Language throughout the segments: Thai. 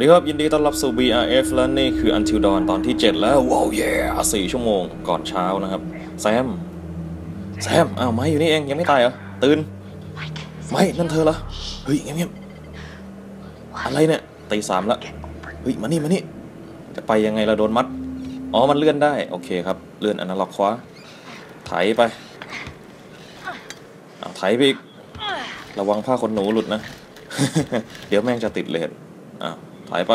สวัสดีครับ ยินดีต้อนรับสู่ BRF และนี่คือ Until Dawn ตอนที่ 7 แล้ว ว้าวเย่สี่ชั่วโมงก่อนเช้านะครับ แซม แซม อ้าวไม่อยู่นี่เอง ยังไม่ตายเหรอ ตื่น ไม่นั่นเธอเหรอ เฮ้ยเงียบๆอะไรเนี่ยตีสามละเฮ้ย มานี่ มานี่ จะไปยังไงเราโดนมัด อ๋อ มันเลื่อนได้ โอเคครับ เลื่อนอนาล็อกขวาไถไปอ้าวไถไปอีก ระวังผ้าขนหนูหลุดนะ เดี๋ยวแม่งจะติดเลนอ้าว ถ่ายไป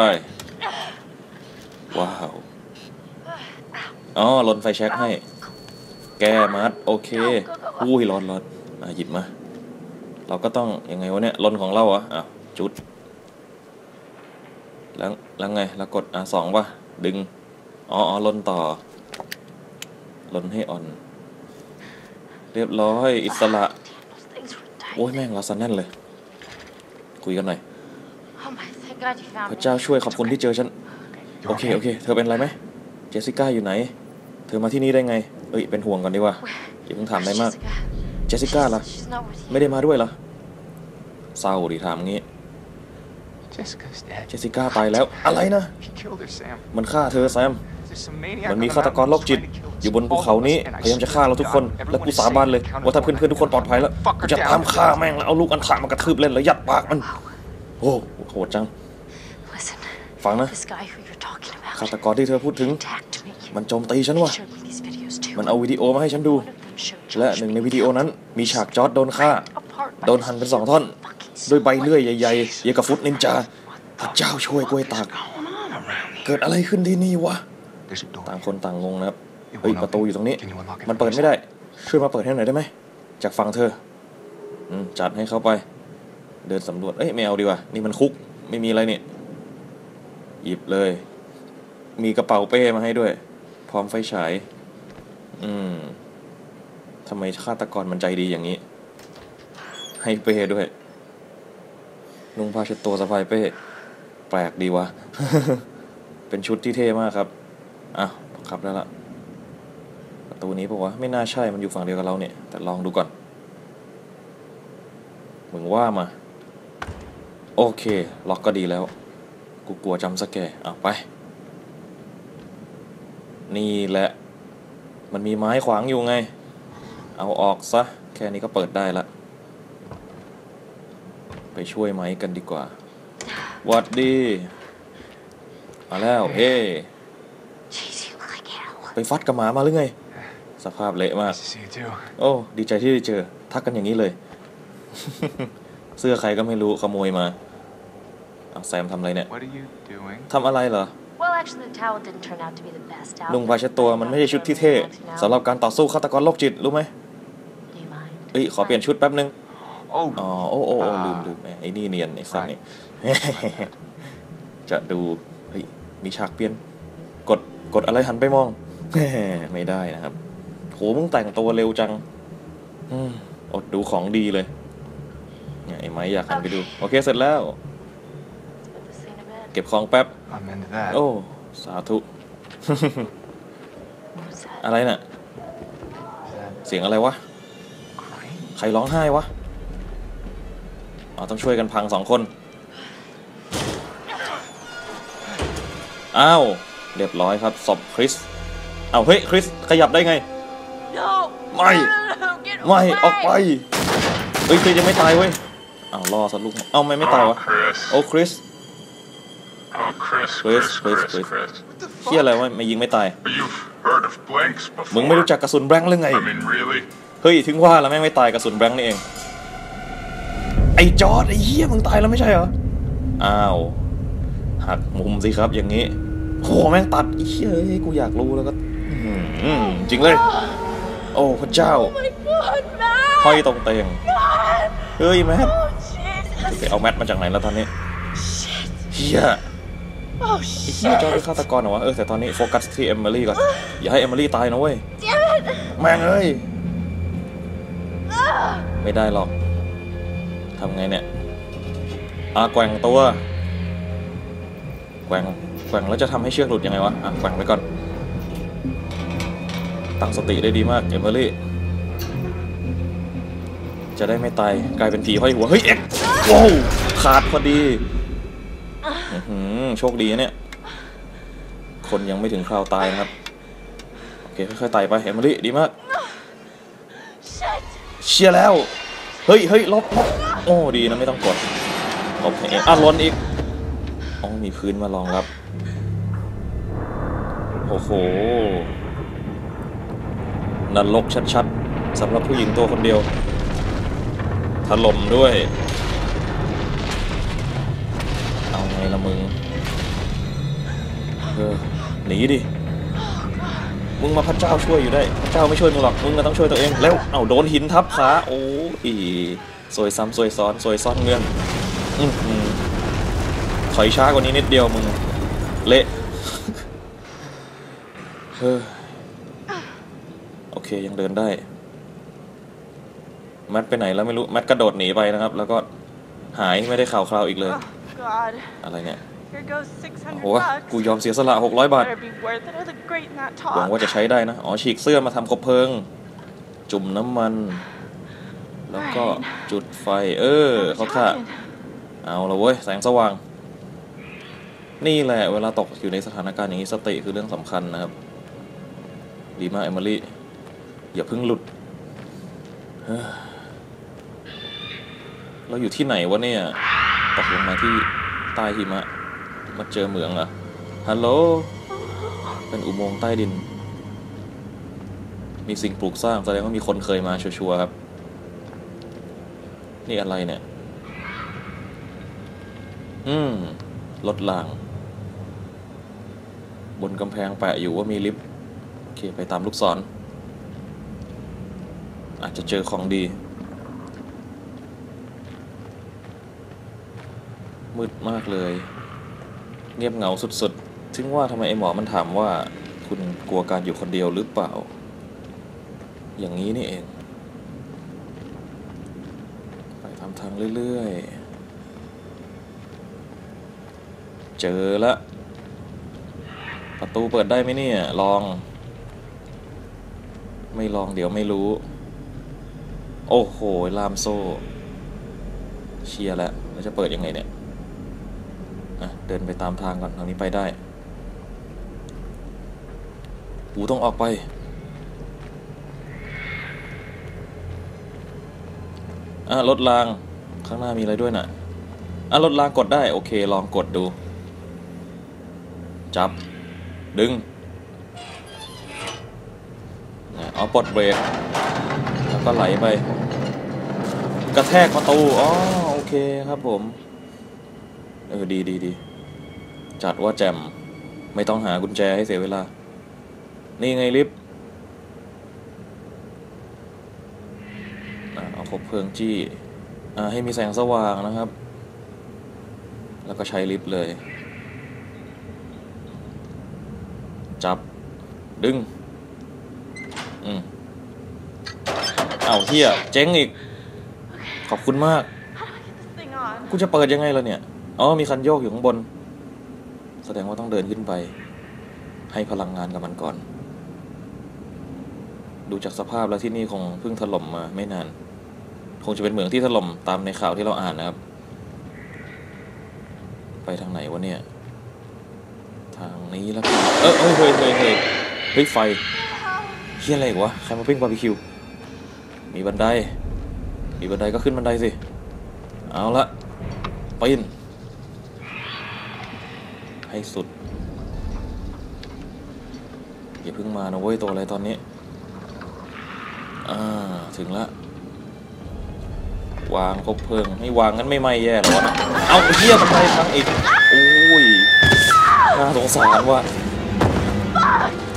ว้าว อ๋อลนไฟแช็กให้ แก้มัด โอเค อุ้ยร้อนร้อนอะหยิบมา เราก็ต้อง ยังไงวะเนี่ยลนของเราอะอะจุด แล้ว แล้วไง แล้วกด อะสองป่ะ ดึง อ๋ออ๋อลนต่อ ลนให้อ่อน เรียบร้อย อิสระ โอ้ยแม่งเราสันแน่นเลย คุยกันหน่อย พระเจ้าช่วยขอบคุณที่เจอฉัน โอเค โอเค เธอเป็นอะไรไหม เจสสิก้าอยู่ไหน เธอมาที่นี่ได้ไง เอ้ย เป็นห่วงก่อนดีกว่าอย่าเพิ่งถามอะไรมาก เจสสิก้าล่ะ ไม่ได้มาด้วยเหรอ เศร้าดิถามงี้ Jessica's dead. เจสสิก้าตายแล้ว อะไรนะ He killed her, Sam. มันฆ่าเธอแซม There's some maniac มัน on มี the ฆาตกร mountain โรคจิต trying to kill us. อยู่บนภูเขานี้ And I พยายามจะฆ่าเราทุกคน swear to God, และกู everyone สา is บาน safe เลย and ว่าถ้า accounted เพื่อนๆทุกคนปลอดภัยแล้ว Fuck กู her จะ down. ตามฆ่าแม่งแล้วเอาลูกอันขามากระทืบเล่นแล้วยัดปากมัน โอ้โหดจัง Listen, ฟังนะ this guy who you're talking ฆา about ตกรที่เธอพูดถึง attacked me. มันโจมตีฉันว่ะ Showed me these videos too. มันเอาวิดีโอมาให้ฉันดู One of them showed และ Josh หนึ่งใน being วิดีโอนั้นมีฉากจอร์ดโดนฆ่า apart by โดนหั่นเป็นสองท่อน ด้วยใบเลื่อยใหญ่ๆเยกับฟุตนินจาพระเจ้าช่วยกล้วยตาก Going on around here? เกิดอะไรขึ้นที่นี่วะ There's a door. ต่างคนต่างงงนะครับ เฮ้ยประตูอยู่ตรงนี้ Can you unlock it มันเปิด for ไม่ได้ ช่วยมาเปิดให้หน่อยได้ไหม จากฝั่งเธออืมจัดให้เข้าไป เดินสำรวจ เอ้ยไม่เอาดีกว่า นี่มันคุก ไม่มีอะไรเนี่ย หยิบเลย มีกระเป๋าเป้มาให้ด้วย พร้อมไฟฉาย อืมทำไมฆาตกรมันใจดีอย่างนี้ ให้เป้ด้วย นุ่งผ้าเช็ดตัวสะพายเป้ แปลกดีวะ เป็นชุดที่เท่มากครับ อะขับได้ละประตูนี้ปะวะ ไม่น่าใช่มันอยู่ฝั่งเดียวกับเราเนี่ย แต่ลองดูก่อน มึงว่ามา โอเค ล็อกก็ดีแล้ว กูกลัวจำสแกร์อะไป นี่แหละ มันมีไม้ขวางอยู่ไง เอาออกซะ แค่นี้ก็เปิดได้ละ ไปช่วยไม้กันดีกว่า วัดดี มาแล้ว เฮ้ไปฟัดกับหมามาหรือไง สภาพเละมาก โอ้ ดีใจที่ได้เจอ ทักกันอย่างนี้เลย เสื้อใครก็ไม่รู้ขโมยมา เอาแซมทำอะไรเนี่ย What are you doing? ทำอะไรเหรอ Well, actually, the towel didn't turn out to be the best ลุง outfit. พาเช็ดตัวมันไม่ใช่ชุดที่เท่สำหรับการต่อสู้ฆาตกรโรคจิตรู้ไหม Do you mind? เอ้ยขอเปลี่ยนชุดแป๊บนึง Oh, อ๋อโอ้โอ้โอ้ลืมลืมไอ้นี่เนียนไอ้สัตว์นี่ จะดูเฮ้ยมีฉากเปลี่ยน กดกดอะไรหันไปมอง ไม่ได้นะครับโหมึงแต่งตัวเร็วจังอืมอดดูของดีเลยเนี่ยไอ้ไม้อยากหันไปดู โอเคเสร็จแล้ว Let's put this thing to bed. เก็บของแป๊บ I'm into that. โอ้ สาธุ What's that? อะไรน่ะ Is that เสียงอะไรวะ crying? ใครร้องไห้วะอ๋อต้องช่วยกันพังสองคน อ้าว เรียบร้อยครับศพคริสอ้าวเฮ้ย คริส ขยับได้ไง No! Mày! No, no, no, get ไม่ away! ออกไป เฮ้ยคริสยังไม่ตายเว้ยอ้าวรอสักลูก เอ้าไม่ไม่ตายวะ Chris. โอ้ คริส Oh, Chris, Chris, Chris, Chris, Chris, Chris. Chris. เฮียอะไรวะไม่ยิงไม่ตาย You've heard of blanks มึง before. ไม่รู้จักกระสุนแบงค์หรือไง I mean, really? เฮ้ย ถึงว่าแล้วแม่งไม่ตายกระสุนแบงค์นี่เอง ไอ้จอร์ดไอ้เหี้ยมึงตายแล้วไม่ใช่เหรอ อ้าวหักมุมสิครับอย่างนี้โหแม่งตัดไอ้เหี้ยเอ้ยกูอยากรู้แล้วก็อื้อหือจริงเลย โอ้พระเจ้า Oh my god, Matt! ห้อยตรงเตียงเฮ้ยแมท Oh, Jesus! ไปเอาแมทมาจากไหนแล้วตอนนี้ Shit! เฮีย Oh, ไอ้เฮีย shit! จอร์ดเป็นฆาตกรเหรอวะ เออ แต่ตอนนี้โฟกัสที่เอมิลี่ก่อน อย่าให้เอมิลี่ตายนะเว้ย Damn it! แม่งเอ้ย ไม่ได้หรอกทำไงเนี่ยอะแกว่งตัว แกว่ง แกว่งแล้วจะทำให้เชือกหลุดยังไงวะ อะ แกว่งไปก่อน ตั้งสติได้ดีมากเอมิลี่ จะได้ไม่ตาย กลายเป็นผีห้อยหัว เฮ้ย เอ็กซ์ว้าวขาดพอดี อื้อหือโชคดีนะเนี่ย คนยังไม่ถึงคราวตายนะครับ โอเค ค่อยๆไต่ไปเอมิลี่ดีมาก Shit! เชียร์แล้ว เฮ้ยเฮ้ยลบลบโอ้ดีนะไม่ต้องกดลบให้เองอะล้นอีกอ๋อมีพื้นมารองรับ โอ้โหนรกชัดๆสำหรับผู้หญิงตัวคนเดียวถล่มด้วย ละมึงเออหนีดิมึงมาพระเจ้าช่วยอยู่ได้พระเจ้าไม่ช่วยมึงหรอกมึงก็ต้องช่วยตัวเองแล้วเอาโดนหินทับขาโอ้ยซวยซ้ำซวยซ้อนซวยซ้อนเงื่อนอื้อถอยช้ากว่านี้นิดเดียวมึงเละเฮ้อโอเคยังเดินได้แมทไปไหนแล้วไม่รู้แมทกระโดดหนีไปนะครับ แล้วก็หายไม่ได้ข่าวคราวอีกเลย อะไรเนี่ย Here goes โอ้600โห bucks. กูยอมเสียสละ 600 บาท Better be worth it or the grate in that หวัง top. ว่าจะใช้ได้นะ อ๋อ ฉีกเสื้อมาทำคบเพลิง จุ่มน้ำมัน แล้วก็จุดไฟ เออ I was เขาท่า hiding. เอาละเว้ย แสงสว่าง นี่แหละ เวลาตกอยู่ในสถานการณ์อย่างนี้ สติคือเรื่องสำคัญนะครับ ดีมากเอมิลี่ อย่าเพิ่งหลุดเฮ้อเราอยู่ที่ไหนวะเนี่ย ตกลงมาที่ใต้หิมะ มาเจอเหมืองเหรอ ฮัลโหล เป็นอุโมงค์ใต้ดิน มีสิ่งปลูกสร้างแสดงว่ามีคนเคยมาชัวร์ครับ นี่อะไรเนี่ย อืมรถราง บนกำแพงแปะอยู่ว่ามีลิฟต์ โอเค ไปตามลูกศร อาจจะเจอของดี มืดมากเลย เงียบเหงาสุดๆถึงว่าทำไมไอหมอมันถามว่า คุณกลัวการอยู่คนเดียวหรือเปล่า อย่างนี้นี่เอง ไปทำทางเรื่อยๆ เจอละ ประตูเปิดได้ไหมเนี่ย ลอง ไม่ลองเดี๋ยวไม่รู้ โอ้โห ลามโซ่ เชียร์แล้วแล้วจะเปิดยังไงเนี่ย อะเดินไปตามทางก่อนทางนี้ไปได้ ปูต้องออกไป อะรถราง ข้างหน้ามีอะไรด้วยน่ะ อะรถรางกดได้ โอเค ลองกดดู จับ ดึงเอาปลดเบรกแล้วก็ไหลไป กระแทกประตู อ๋อ โอเคครับผม เออดีดีดี จัดว่าแจม ไม่ต้องหากุญแจให้เสียเวลา นี่ไงลิฟต์อะเอาคบเพลิงจี้อ่าให้มีแสงสว่างนะครับ แล้วก็ใช้ลิฟต์เลย จับ ดึง อืมเอาเฮียเจ๊งอีก ขอบคุณมาก How do I get this thing on? กูจะเปิดยังไงล่ะเนี่ย อ๋อ มีคันโยกอยู่ข้างบน แสดงว่าต้องเดินขึ้นไป ให้พลังงานกับมันก่อน ดูจากสภาพแล้วที่นี่คงเพิ่งถล่มมาไม่นาน คงจะเป็นเหมืองที่ถล่มตามในข่าวที่เราอ่านนะครับ ไปทางไหนวะเนี่ย ทางนี้แล้วกันเออเฮ้ยเฮ้ยเฮ้ยเฮ้ยเฮ้ยไฟเฮียอะไรอีกวะใครมาปิ้งบาร์บีคิว มีบันได มีบันไดก็ขึ้นบันไดสิ เอาละปีน ให้สุด อย่าเพิ่งมานะเว้ยตัวอะไรตอนนี้ อ่า ถึงละ วางคบเพลิง ให้วางงั้นไม่ไหม้แย่หรอวะนะเอาเฮียบันไดพังอีกโอ้ย น่าสงสารว่ะ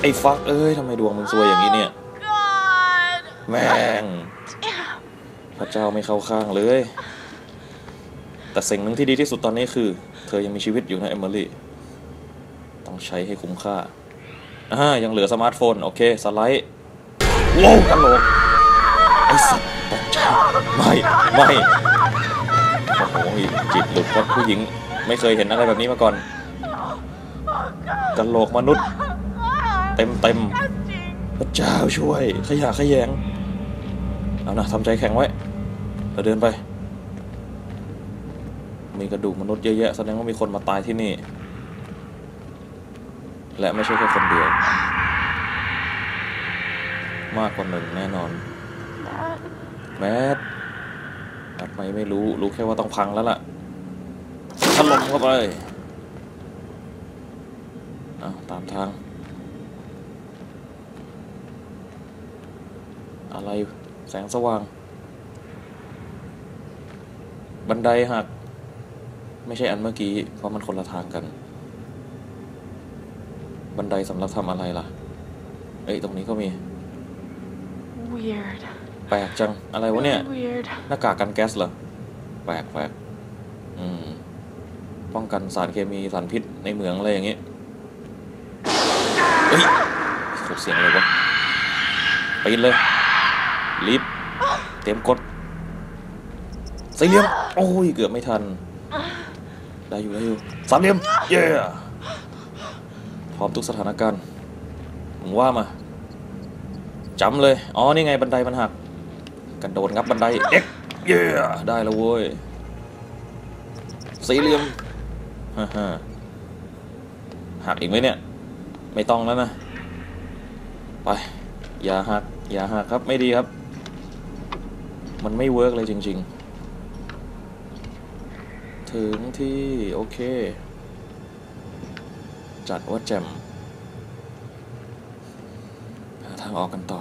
ไอ้ฟักเอ้ยทำไมดวงมึงซวยอย่างนี้เนี่ย God! แม่ง พระเจ้าไม่เข้าข้างเลยแต่สิ่งหนึ่งที่ดีที่สุดตอนนี้คือ เธอยังมีชีวิตอยู่นะเอมิลี่ ต้องใช้ให้คุ้มค่าอ่ายังเหลือสมาร์ทโฟน โอเค สไลด์โว้วตลกไอ้สัตว์ตกใจไม่ ไม่โอ้โหจิตหลุดครับผู้หญิง ไม่เคยเห็นอะไรแบบนี้มาก่อนกะโหลกมนุษย์ เต็มเต็มพระเจ้าช่วย ขยะขยงเอานะทำใจแข็งไว้เราเดินไป มีกระดูกมนุษย์เยอะแยะแสดงว่ามีคนมาตายที่นี่ และไม่ใช่แค่คนเดียว มากกว่าหนึ่งแน่นอน แมททำไมไม่รู้ รู้แค่ว่าต้องพังแล้วล่ะถล่มเข้าไปเอาตามทาง อะไรแสงสว่าง บันไดหัก ไม่ใช่อันเมื่อกี้ เพราะมันคนละทางกัน บันไดสำหรับทำอะไรล่ะ เอ้ย ตรงนี้ก็มี Weird. แปลกจัง อะไรวะเนี่ย Really weird. หน้ากากกันแก๊สเหรอ แปลกแปลกอืม ป้องกันสารเคมีสารพิษในเหมืองอะไรอย่างเงี้ยเฮ้ยสุดเสียงเลยวะปีนเลยลิฟต์เต็มกดสี่เหลี่ยม โอ้ย เกือบไม่ทัน ได้อยู่ได้อยู่สามเหลี่ยม เย้ พร้อมทุกสถานการณ์มึงว่ามาจำเลย อ๋อ นี่ไงบันไดมันหักกระโดดงับบันไดเอ็กเย้ได้แล้วเว้ย สีเหลี่ยมฮ่าฮ่าหักอีกไหมเนี่ย ไม่ต้องแล้วนะ ไป อย่าหัก อย่าหักครับ ไม่ดีครับ มันไม่เวิร์กเลยจริง ๆ ถึงที่ โอเค จัดว่าแจมหาทางออกกันต่อ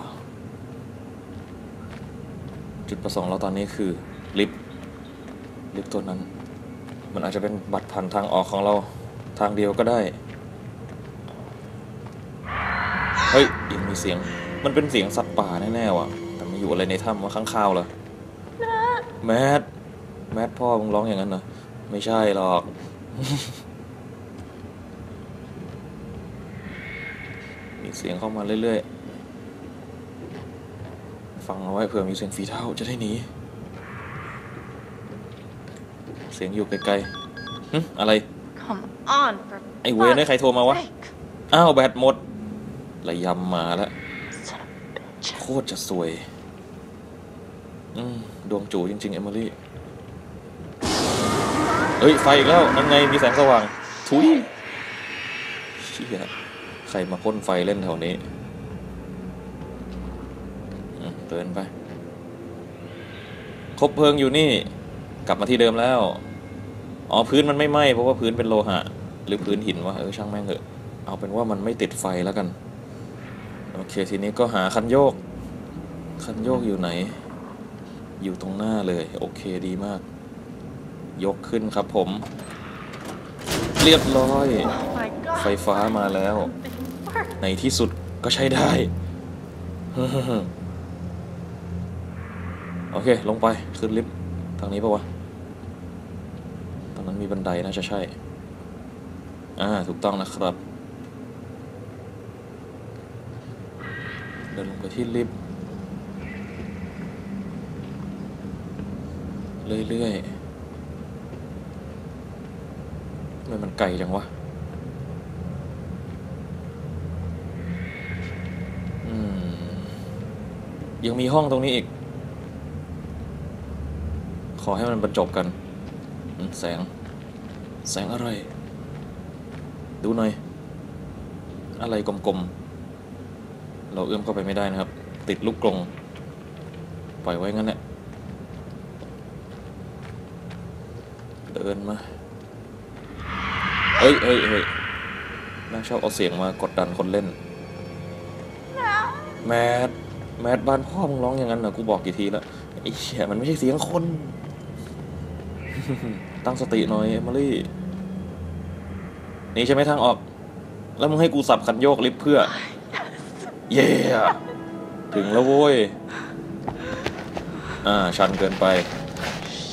จุดประสงค์เราตอนนี้คือ ลิฟต์ลิฟต์ตัวนั้น มันอาจจะเป็นบัตรผ่านทางออกของเราทางเดียวก็ได้ เฮ้ยยังมีเสียง มันเป็นเสียงสัตว์ป่าแน่ๆว่ะ แต่ไม่อยู่อะไรในถ้ำว่าข้างข้าวเหรอแมทแมทพ่อมึงร้องอย่างนั้นเหรอไม่ใช่หรอก มีเสียงเข้ามาเรื่อยๆ ฟังเอาไว้เผื่อมีเสียงฝีเท้าจะได้หนี เสียงอยู่ไกลๆหึอะไร Come on, for ไอเวนได้ fuck's ใครโทรมาวะ sake. อ้าวแบตหมด ระยำมาแล้ว Son of a bitch. โคตรจะสวย อืมดวงจูจริงๆ เอมิลี่ เฮ้ย ไฟอีกแล้ว นั่นไง มีแสงสว่าง ทุยเชี่ย ใครมาพ่นไฟเล่นแถวนี้อืมเดินไป คบเพลิงอยู่นี่ กลับมาที่เดิมแล้ว อ๋อพื้นมันไม่ไหม้เพราะว่าพื้นเป็นโลหะ หรือพื้นหินวะเออช่างแม่งเถอะ เอาเป็นว่ามันไม่ติดไฟแล้วกัน โอเคทีนี้ก็หาคันโยก คันโยกอยู่ไหน อยู่ตรงหน้าเลย โอเคดีมาก ยกขึ้นครับผม เรียบร้อย Oh my god. ไฟฟ้ามาแล้ว Something worked. ในที่สุดก็ใช้ได้ โอเค ลงไป ขึ้นลิฟต์ ทางนี้ปะวะตอนนั้นมีบันไดน่าจะใช่ อ่า ถูกต้องนะครับ เดินลงไปที่ลิฟต์ เรื่อยๆทำไมมันไกลจังวะ อืม ยังมีห้องตรงนี้อีก ขอให้มันบรรจบกัน แสง แสงอะไร ดูหน่อย อะไรกลมๆ เราเอื้อมเข้าไปไม่ได้นะครับ ติดลูกกรงปล่อยไว้งั้นแหละ เดินมาเอ้ยเอ้ยเอ้ยน่าชอบเอาเสียงมากดดันคนเล่น แมด แมดบ้านพ่อมึงร้องอย่างนั้นเหรอกูบอกกี่ทีแล้วไอ้เหี้ยมันไม่ใช่เสียงคน ตั้งสติหน่อยเอมิลี่นี่ใช่ไหมทางออก แล้วมึงให้กูสับคันโยกลิฟต์เพื่อ เย้ถึงแล้วโว้ย อ่า ชันเกินไป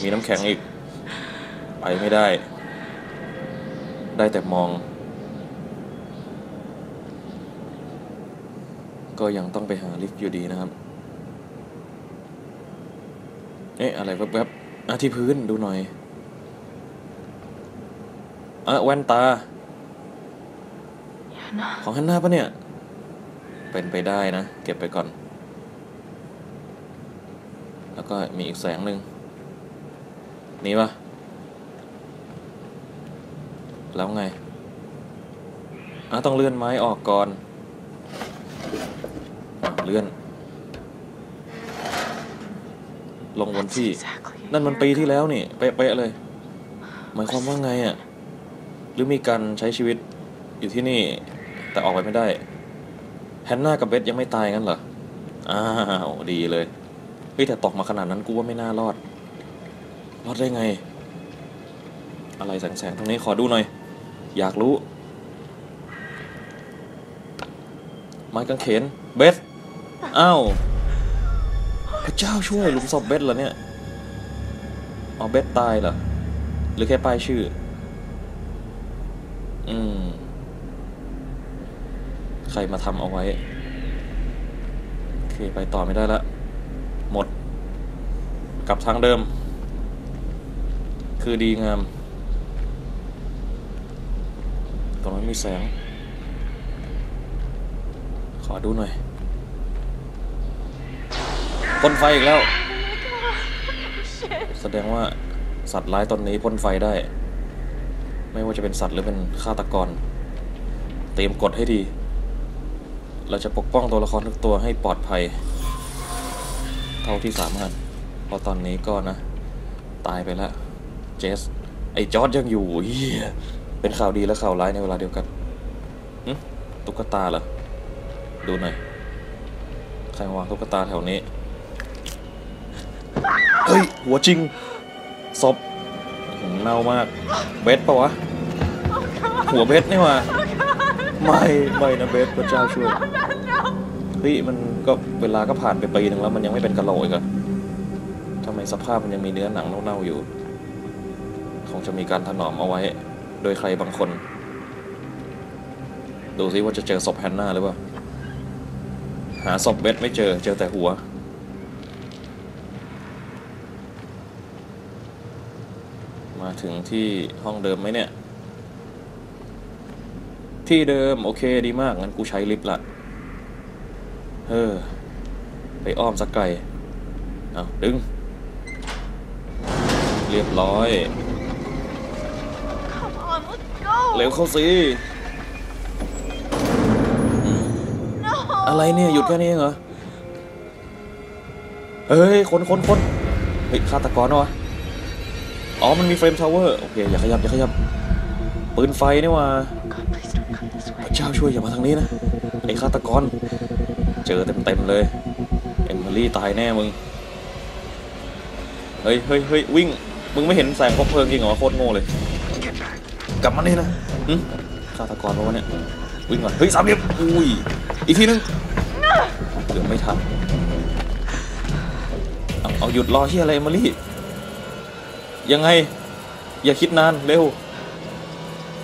มีน้ำแข็งอีก ไปไม่ได้ ได้แต่มอง ก็ยังต้องไปหาลิฟต์อยู่ดีนะครับ เอ๊ะ อะไรแวบๆอะที่พื้นดูหน่อยอะแว่นตา Hannah. ของฮันน่าปะเนี่ย เป็นไปได้นะ เก็บไปก่อน แล้วก็มีอีกแสงหนึ่งนี่ปะแล้วไงอะต้องเลื่อนไม้ออกก่อนอะ เลื่อน ลงวันที่ Exactly. นั่นมันปีที่แล้วนี่ เป๊ะๆเลย หมายความว่าไงอะ หรือมีการใช้ชีวิตอยู่ที่นี่ แต่ออกไปไม่ได้ แฮนนากับเบสยังไม่ตายงั้นเหรอ อ้าวดีเลยเฮ้ยแต่ตกมาขนาดนั้นกูว่าไม่น่ารอด รอดได้ไง อะไรแสงๆตรงนี้ขอดูหน่อย อยากรู้ ไม้กางเขนเบส อ้าวพระเจ้าช่วยหลุมศพเบสเหรอเนี่ยเอาเบสตายเหรอ หรือแค่ป้ายชื่อ อืม ใครมาทำเอาไว้ โอเค ไปต่อไม่ได้ละ หมด กลับทางเดิม คือดีงามตรงนั้นมีแสง ขอดูหน่อย พ่นไฟอีกแล้ว แสดงว่าสัตว์ร้ายตนนี้พ่นไฟได้ ไม่ว่าจะเป็นสัตว์หรือเป็นฆาตกร เตรียมกดให้ดี เราจะปกป้องตัวละครทุกตัวให้ปลอดภัย เท่าที่สามารถ เพราะตอนนี้ก็นะ ตายไปแล้ว เจส ไอ้จอร์ดยังอยู่เฮียเป็นข่าวดีและข่าวร้ายในเวลาเดียวกันตุ๊กตาเหรอ ดูหน่อย ใครวางตุ๊กตาแถวนี้ เฮ้ย หัวจริงศพหืมเน่ามาก เบสปะวะ หัวเบสนี่ว่าไม่ไม่นะเบสพระเจ้าช่วยเฮ้ยมันก็เวลาก็ผ่านไปปีหนึ่งแล้วมันยังไม่เป็นกะโหลกอีกเหรอะทำไมสภาพมันยังมีเนื้อหนังเน่าๆอยู่ คงจะมีการถนอมเอาไว้ โดยใครบางคน ดูซิว่าจะเจอศพแฮนนาหรือเปล่า หาศพเบสไม่เจอเจอแต่หัว มา ถึงที่ห้องเดิมไหมเนี่ย ที่เดิม โอเคดีมาก งั้นกูใช้ลิฟต์ละเฮ้อไปอ้อมสักไกลเอาดึง เรียบร้อย Come on, let's go. เร็วเข้าสิ No. อะไรเนี่ย หยุดแค่นี้เองเหรอ เฮ้ย คนคนคนเฮ้ยฆาตกรเหรอวะ อ๋อ มันมีเฟรมทาวเวอร์ โอเค อย่าขยับ อย่าขยับ ปืนไฟนี่ว่าพระเจ้าช่วยอย่ามาทางนี้นะ ไอ้ฆาตกร เจอเต็มๆเลย เอมเบอรี่ตายแน่มึง เฮ้ยเฮ้ยเฮ้ยวิ่ง มึงไม่เห็นแสงคบเพลิงจริงเหรอโคตรโง่เลย กลับมานี่นะฆาตกรปะวะเนี่ยวิ่งก่อนเฮ้ยสามเหลี่ยมอุ้ย อีกทีนึงเกือบไม่ทันเอาเอาหยุดรอที่อะไรเอมเบอรี่ ยังไง อย่าคิดนานเร็ว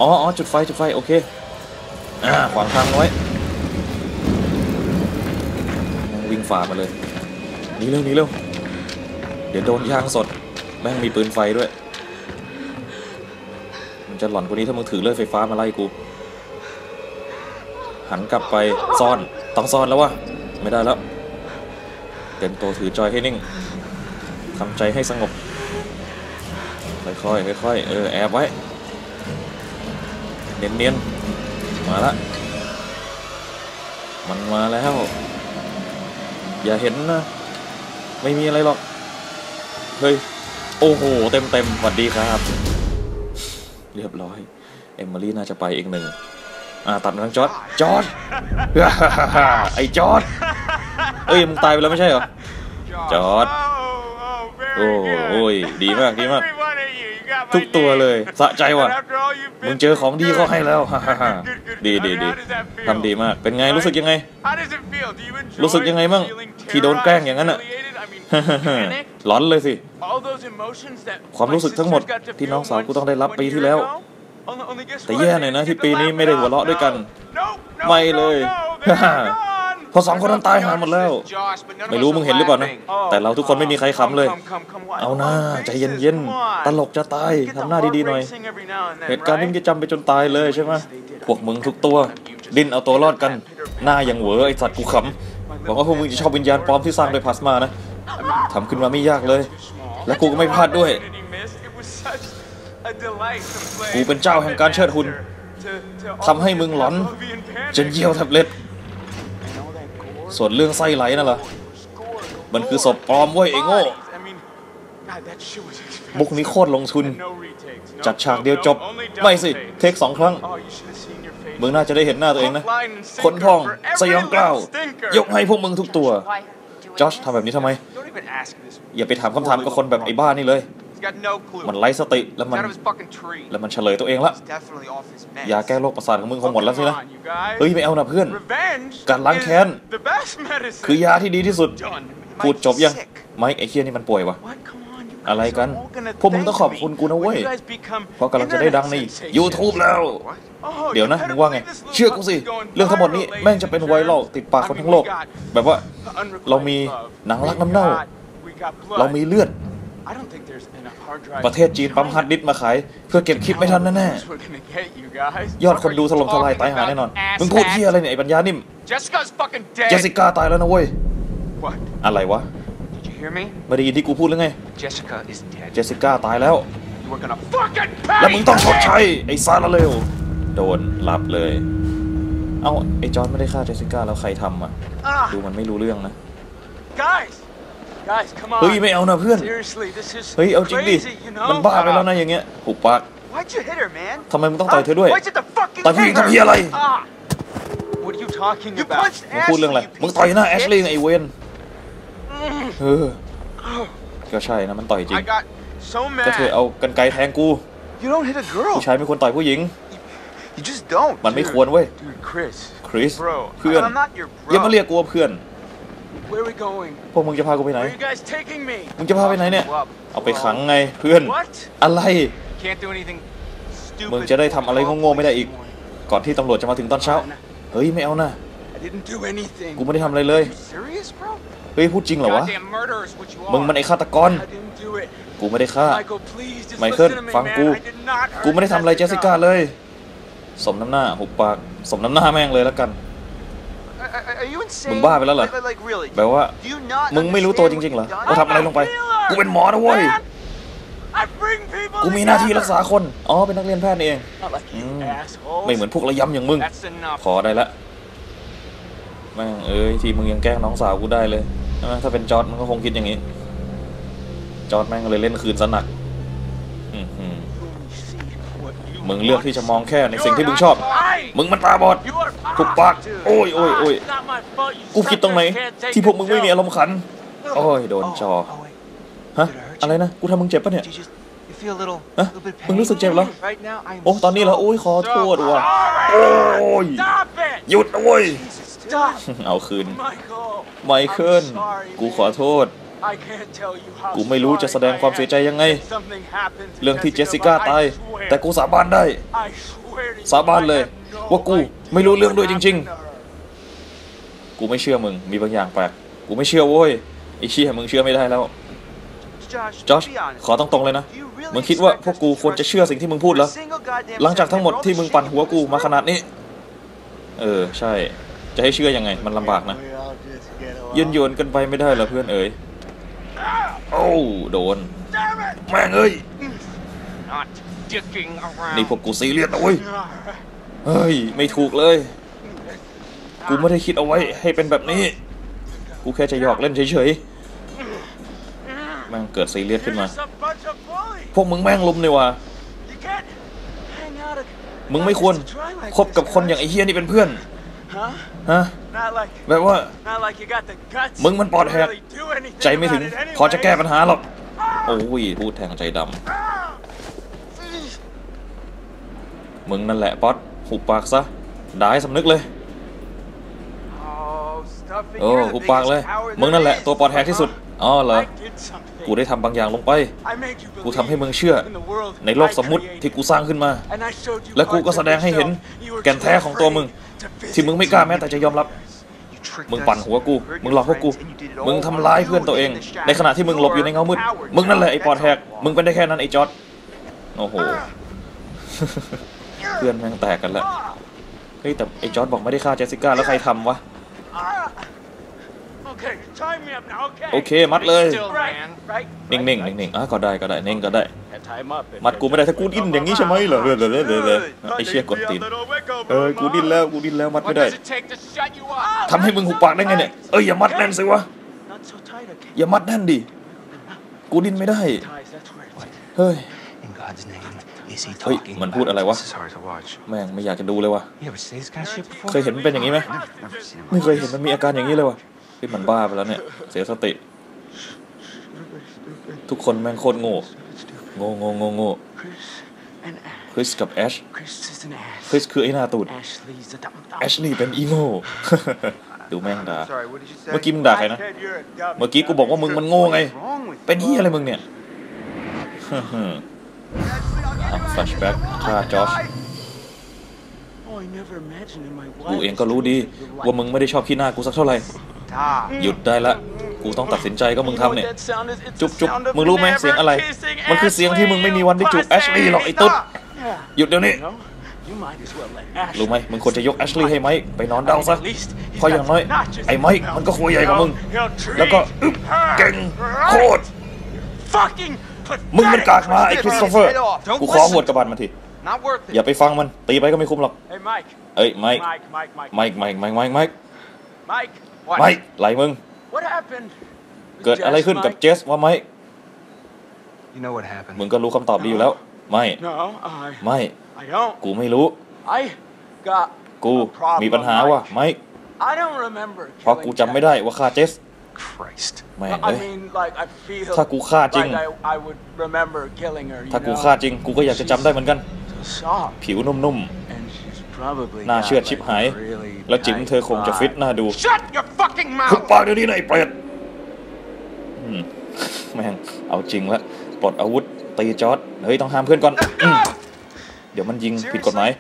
อ๋ออ๋อจุดไฟจุดไฟ โอเคอ่าขวางทางไว้วิ่งฝ่ามาเลยหนีเร็วหนีเร็ว เดี๋ยวโดนยางสด แม่งมีปืนไฟด้วย มันจะหลอนกว่านี้ถ้ามึงถือเลื่อยไฟฟ้ามาไล่กู หันกลับไปซ่อน ต้องซ่อนแล้ววะ ไม่ได้แล้ว เต็มตัวถือจอยให้นิ่งทำใจให้สงบ ค่อยๆค่อยๆเออแอบไว้ เนียนๆมาละมันมาแล้ว อย่าเห็นนะ ไม่มีอะไรหรอก เฮ้ย โอ้โห เต็มเต็มสวัสดีครับ เรียบร้อย เอมเมอรี่น่าจะไปอีกหนึ่ง อ่า ตัดมาทางจอร์ดจอร์ดไอจอร์ดเอ้ย มึงตายไปแล้วไม่ใช่เหรอ Jod. Oh, oh, very โอ้โอ้ยดีมาก ดีมาก ทุกตัวเลย สะใจว่ะมึงเจอของดีเขาให้แล้วดีดีดีทำดีมาก เป็นไงรู้สึกยังไง รู้สึกยังไงมั่งที่โดนแกล้งอย่างนั้นอะร้อนเลยสิ ความรู้สึกทั้งหมดที่น้องสาวกูต้องได้รับปีที่แล้ว แต่แย่หน่อยนะที่ปีนี้ไม่ได้หัวเราะด้วยกัน ไม่เลย พราะสองคนนั้นตายหาหมดแล้ว ไม่รู้มึงเห็นหรือเปล่านะ แต่เราทุกคนไม่มีใครขำเลย เอาหน้าใจเย็นๆ ตลกจะตายทำหน้าดีๆหน่อย เหตุการณ์นี้จะจำไปจนตายเลยใช่ไหมพวกมึงทุกตัว ดิ้นเอาตัวรอดกัน หน้ายังเหวอไอสัตว์กูขำบอกว่าพวกมึงจะชอบวิญญาณปลอมที่สร้างโดยพลาสมานะทำขึ้นมาไม่ยากเลย และกูก็ไม่พลาดด้วย กูเป็นเจ้าแห่งการเชิดหุ่นทำให้มึงหลอนจนเยี่ยวแท็บเล็ต And all that gore. ส่วนเรื่องไส้ไหลนั่นเหรอมันคือศพปลอมเว้ยเอ้โง่บุกนี้โคตรลงทุน จัดฉากเดียวจบ ไม่สิ เทคสองครั้งมึงน่าจะได้เห็นหน้าตัวเองนะ คนท่อง สยองกล้าวยกให้พวกมึงทุกตัวจอชทำแบบนี้ทำไม อย่าไปถามคำถามกับคนแบบไอ้บ้านี่เลย He's got no clue. มันไร้สติแล้ว He's มัน out of his fucking tree. แล้วมันเฉลยตัวเองละ He's definitely off his meds. ยาแก้โรคประสาทของมึงคงหมดแล้วสินะ Come on, you guys. เฮ้ยไม่เอานะเพื่อน Revenge การล้างแค้น is the best medicine. คือยาที่ดีที่สุด Done. พูดจบยัง Sick. ไมค์ไอ้เคียนี่มันป่วยวะ What? Come on, you อะไร guys กัน are all gonna พวกมึง thank ต้องขอบคุณกูนะเว้ย when you guys become เพราะกำลังจะได้ดังใน internet sensation. YouTube แล้ว What? Oh, เดี๋ยวนะ you มึ better งว่าไง believe this little เชื่อกูสิ puppy's going เรื่องทั้งหมดนี้ viral, แม่งจะเป็นไวรัล ladies and ติดปากคน germs. ทั้งโลก I mean, we got แบบว่า unrequited เรามี love. หนังรัก We น้ำเน่า got- we got blood. เรามีเลือด I don't think there's enough hard drives ประเทศจีนปั๊มฮาร์ดดิสก์มาขาย เพื่อเก็บคลิปไม่ทันแน่ We're gonna get you guys. ๆยอดคนดูถล่มทลายตายหาแน่นอน มึงพูดเฮียอะไรเนี่ยไอ้ปัญญานิ่ม Jessica's fucking dead. เจสสิก้าตายแล้วนะเว้ย What? อะไรวะ Did you hear me? ไม่ได้ยินที่กูพูดหรือไง Jessica is dead. เจสสิก้าตายแล้ว You are gonna fucking pay. แล้วมึงต้องชดใช้ไอ้ซาลาเร็วโดนรับเลย เอ้าไอ้จอร์นไม่ได้ฆ่าเจสสิก้าแล้วใครทำอะ Ah, ดูมันไม่รู้เรื่องนะ guys, guys, come on. เฮ้ยไม่เอานะเพื่อน Seriously, this is เฮ้ยเอาจริงดิ crazy, you know? มันบ้าไปแล้วนะอย่างเงี้ยหุบปาก Why'd you hit her, man? ทำไมมึงต้องต่อยเธอด้วย Why'd you the fucking ต่อยผู้หญิง hit her? ทำเหี้ยอะไร Ah. What are you talking You about? punched มึงพูดเรื่องอะไร มึงต่อยหน้าแอชลีย์ไงไอ้เวนเออ ก็ใช่นะมันต่อยจริง I got so ก็เธอ mad. เอากันไกรแทงกู You don't hit a girl. ผู้ชายไม่ควรต่อยผู้หญิง You just don't. มันไม่ควรเว้ย Dude, Chris. คริส Bro, เพื่อน I'm not your อย่ามา bro. เรียกกูว่าเพื่อน Where are we going? พวกมึงจะพากูไปไหน Where are you guys taking me? มึงจะพาไปไหนเนี่ย Club. เอาไปขังไงเพื่อน What? อะไร Can't do anything stupid. มึงจะได้ทำอะไรโง่ๆไม่ได้อีก ก่อนที่ตำรวจจะมาถึงตอนเช้า เฮ้ยไม่เอานะ I didn't do anything. กูไม่ได้ทำอะไรเลย You serious, bro? เฮ้ยพูดจริงเหรอวะ Goddamn murderer is what you are. มึงมันไอ้ฆาตกร I didn't do it. กูไม่ได้ฆ่า Michael, please just ไมเคิล listen to me, ฟัง man. กู I did not hurt กูไม่ได้ทำอะไรเจสสิก้าเลย สมน้ำหน้าหุบปาก สมน้ำหน้าแม่งเลยแล้วกัน Are, are- are you insane? มึงบ้าไปแล้วเหรอ Like, like, like, really? แบบว่า Do you not มึงไม่รู้ตัวจ understand ริงๆเหรอ what you've ว่า done? ทำอะไรลงไปกูเป็นหมอนะเว้ย I bring people กูมีหน้าที่รักษา together. คน อ๋อ เป็นนักเรียนแพทย์นี่เอง Not like you Mm. assholes. ไม่เหมือนพวกระยำอย่างมึง That's enough. พอได้ละแม่งเอ้ย ที่มึงยังแกล้งน้องสาวกูได้เลยใช่ไหมถ้าเป็นจอร์ดมันก็คงคิดอย่างนี้ จอร์ดแม่งเลยเล่นคืนซะหนักอื้อหือ See what you มึงเลือก want. ที่จะมองแค่ในสิ่งที่ You're มึงชอบ not right. มึงมันตาบอด You are ถูกปากโอ้ยโอ้ยโอ้ย It's not my fault you กูผิดตรงไหน suckers can't take ที่พวกมึงไม่มี the อารมณ์ขัน โอ้ยโดนจอ Oh, wait. ฮะ อะไรนะ กูทำมึงเจ็บปะเนี่ย Do you just you feel a little, Huh? little bit มึง pain? รู้สึกเจ็บเหรอ Right now, I'm โอ้ตอนนี้เหรอ so- โอ้ยขอโทษ Stop. ว่ะ All โอ้ right. ย Stop it. หยุดนะเว้ย Jesus, dude. Stop. เอาคืน Michael. ไมเคิล I'm sorry, กูขอ man. โทษ I can't tell you how กูไม่รู้จะแสดงความเสียใจยังไง sorry I am. Something happened to เรื่องที่เจสสิ Jessica, ก้า but I ตาย swear, แต่กูสาบานได้ I swear to you, สาบานเลย I had no ว่ากู idea ไม่รู้เรื่องด้วย what จริง happened to her. กูไม่เชื่อมึง มีบางอย่างแปลก กูไม่เชื่อโว้ยไอ้เชี่ยมึงเชื่อไม่ได้แล้ว Josh, จอช be honest. ขอตรงๆเลยนะ Do you really มึงคิดว่า expect พวก us กู to ควรจะ trust เชื่อสิ่งที่มึงพูด for เหรอ a single goddamn หลังจาก second ทั้งหมด after all ที่ the มึง shit ปั่น you หัว put กู us มาข through? นาดนี้ เออ ใช่ จะให้เชื่อยังไง มันลำบากนะยืนโยนกันไปไม่ได้เหรอเพื่อนเอ๋ย โอ้วโดน Damn it! แม่งเอ้ย Not dicking around. นี่พวกกูซีเรียสนะเว้ย เฮ้ย ไม่ถูกเลย กูไม่ได้คิดเอาไว้ให้เป็นแบบนี้ กูแค่จะหยอกเล่นเฉยๆ แม่งเกิดซีเรียสขึ้น You're มา just a bunch of bullies. พวกมึงแม่งลุมเลยว่ะ You can't hang out a- มึงไม่ควร Just try like คบกับคนอย่างไอ้เฮียนี่เป็นเพื่อน Huh? ฮะ Not like, แบบว่า not like you got the guts มึงมันปอดแหก to really do anything ใจไม่ถึง about it anyway. พอจะแก้ปัญหาหรอก โอ้ย พูดแทงใจดำ มึงนั่นแหละป๊อตหุบปากซะด่าให้สำนึกเลย Oh, stuff it. โอ้ You're the หุบปากเลย biggest coward มึงนั่นแหละ there is. ตัวปอดแหกที่สุด อ๋อเหรอ I did something. กูได้ทำบางอย่างลงไป I made you believe กูทำให้มึงเชื่อ in the world ในโลก I สมมุติ created. ที่กูสร้างขึ้นมา And I showed you และกูก็ parts แส of ดงให้เห็น yourself you were แก่นแท้ของตัวมึง too afraid to ที่มึงไม่ visit. กล้าแม้แต่จะยอมรับ You tricked มึงปั่น us, หัวกู hurt มึง your หลอกพวกกู friends, and you did it มึง all ทำร้าย while เพื่อนตัวเอง you in the shadows. ในขณะที่มึงหลบอยู่ในเงามืด มึงนั่นแหละไอ้ปอดแหก มึงเป็นได้แค่นั้นไอ้จอร์ดโอ้โห เพื่อนแม่งแตกกันละ เฮ้ยแต่ไอ้จอร์ดบอกไม่ได้ฆ่าเจสสิก้าแล้วใครทำวะ Ah! Okay, tie me up now, okay? โอเค มัดเลย Still, Right, man. right. นิ่งๆนิ่งๆอะก็ได้ก็ได้นิ่งก็ได้ And tie him up. and- มัดกูไม่ได้ถ้ากูดิ้นอย่างนี้ใช่ไหมเหรอเดี๋ยวเดี๋ยวเดี๋ยวเดี๋ยวเดี๋ยวไอ้เชี่ยกดตีน เออ กูดิ้นแล้วกูดิ้นแล้วมัด What ไม่ได้ does it take to shut you up? ทำให้มึงหุบปากได้ไงเนี่ยเอ้ยอย่ามัดแน่นสิวะ Not so tight, okay? อย่ามัดแน่นดิ กูดิ้นไม่ได้ Ties, that's where it's. เฮ้ย In God's name, is he เฮ้ย talking? มันพูดอะไรวะ This is hard to watch. แม่งไม่อยากจะดูเลยว่ะ You ever say this kind of shit before? เคยเห็นมันเป็นอย่างนี้ไหม Never seen him ไม่เคยเห็นมันมีอาการอย่างนี้เลยว่ะ ที่มันบ้าไปแล้วเนี่ย เสียสติ ทุกคนแม่งโคตรโง่โง่โง่โง่โง่คริสกับแอชคริสคือไอ้หน้าตูดแอชลี่เป็นอีโง่ดูแม่งด่าเมื่อกี้มึงด่าใครนะ เมื่อกี้กูบอกว่ามึงมันโง่ไง เป็นเฮียอะไรมึงเนี่ยแฟลชแบ็กฆ่าจอชกูเองก็รู้ดี ว่ามึงไม่ได้ชอบขี้หน้ากูสักเท่าไหร่ หยุดได้ละ กูต้องตัดสินใจก็มึง You know ทำ what เนี่ย that sound is? It's จุ๊บ the จุ๊บ sound of มึงรู้ไหม never เสียงอะไร kissing มันคือเสียงที่มึงไม่มีวันได้จูบแอชลีย์หรอกไอ้ตุ๊ด Yeah. หยุดเดี๋ยวนี้ You know, you might as well let Ashley รู้ไหมมึงควรจะยกแอชลีย์ให้ไมค์ไปนอนดาวซะ At least he's เพราะอย่างน้อย got notches ไอ้ไมค์มันก็คุยใหญ่กว่ามึง He'll treat แล้วก็อึ๊บ her เก่งโคตร Fucking มึงมันกากมาไอ้คริสโตเฟอร์ Don't กูขอ listen. หวดกระบาลมันที Not worth it. อย่าไปฟังมันตีไปก็ไม่คุ้มหรอก Hey, Mike. เอ้ยไมค์ Mike, Mike, Mike. ไมค์ไมค์ไมค์ไมค์ไมค์ Mike. What? ไมค์ไหลมึง What happened? เกิดอะไรขึ้นกับ Just เจสว่าไมค์ You know what happened? มึงก็รู้คำตอบดีอยู่แล้ว ไม่ Mike? No, I, ไม่ I don't. กูไม่รู้ I got กู a problem, มีปัญหาว่ะ Mike. ไมค์ I don't remember. เพราะกูจำไม่ได้ว่าฆ่าเจส Christ. แม่ง I เอ้ย mean, like, I feel ถ้ากูฆ่าจริง like I, I would remember killing her, you ถ้ากู know? ฆ่าจริง กูก็อยากจะจำได้เหมือนกัน She's so soft, ผิวนุ่ม and she's probably น่า got, เชื่อ like, ชิบหาย a really ๆแล้วจิ๋ม nice เธอคงจะ vibe. ฟิตน่าดู Shut your fucking ทุบ mouth. ปากเดี๋ยวนี้นะไอ้เปรตอืมแม่งเอาจริงละปลดอาวุธตีจอร์ดเฮ้ยต้องห้ามเพื่อนก่อนอืมเดี๋ยวมันยิงผิดกฎหมาย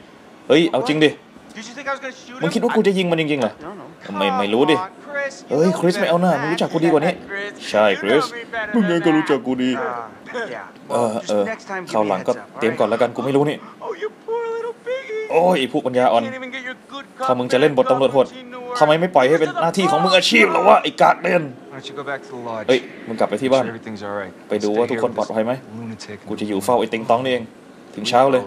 เฮ้ยเอาจริงดิ Did you think I was gonna shoot มึง him? คิดว่ากูจะยิงมันจริงๆเหรอ I don't know. ไม่ไม่รู้ดิ Come on, Chris, you เฮ้ย know คริสไม่เอาหน้ามึงรู้จักกูดีกว่านี้ Chris, ใช่ you คริส know me better มึงเอง than ก็รู้จัก that. กูดี Uh, yeah. เอ Well, อ just เออ next time, give คราว me ห a ลังก็ heads up, เตรียมก่อน alright? แล้วกันกูไม่รู้นี่ Oh, you poor little piggy. โอ้ยไอ้พวกปัญญาอ่อน Can't even get your good ถ้ามึงจะเล่นบทตำรวจโหดทำไมไม่ปล่อยให้เป็นหน้าที่ของมึงอาชีพหรอวะไอ้กากเด่น Why don't you go back to the lodge? เฮ้ยมึงกลับไปที่บ้าน Make sure everything's all right. ไปดูว่าทุกคนปลอดภัยไหม Lunatic. กูจะอยู่เฝ้าไอ้ติงตองนี่เอง ถึงเช้าเลย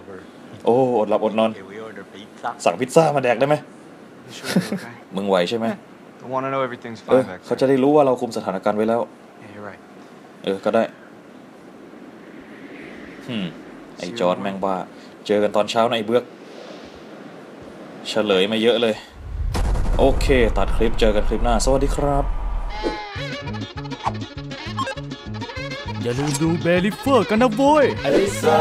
โอ้อดหลับอดนอน Okay, we order pizza. สั่งพิซซ่ามาแดกได้ไหม You sure you're okay? มึงไหวใช่ไหม I want to know everything's เออ fine back เขา there. จะได้รู้ว่าเราคุมสถานการณ์ไว้แล้ว Yeah, you're right. เออ ก็ได้ฮึมไอ้จอร์ดแม่งบ้า เจอกันตอนเช้านะไอ้เบือก เฉลยมาเยอะเลย โอเค ตัดคลิปเจอกันคลิปหน้า สวัสดีครับ อย่าลืมดูเบลิเฟอร์กันนะโว้ยอลิซา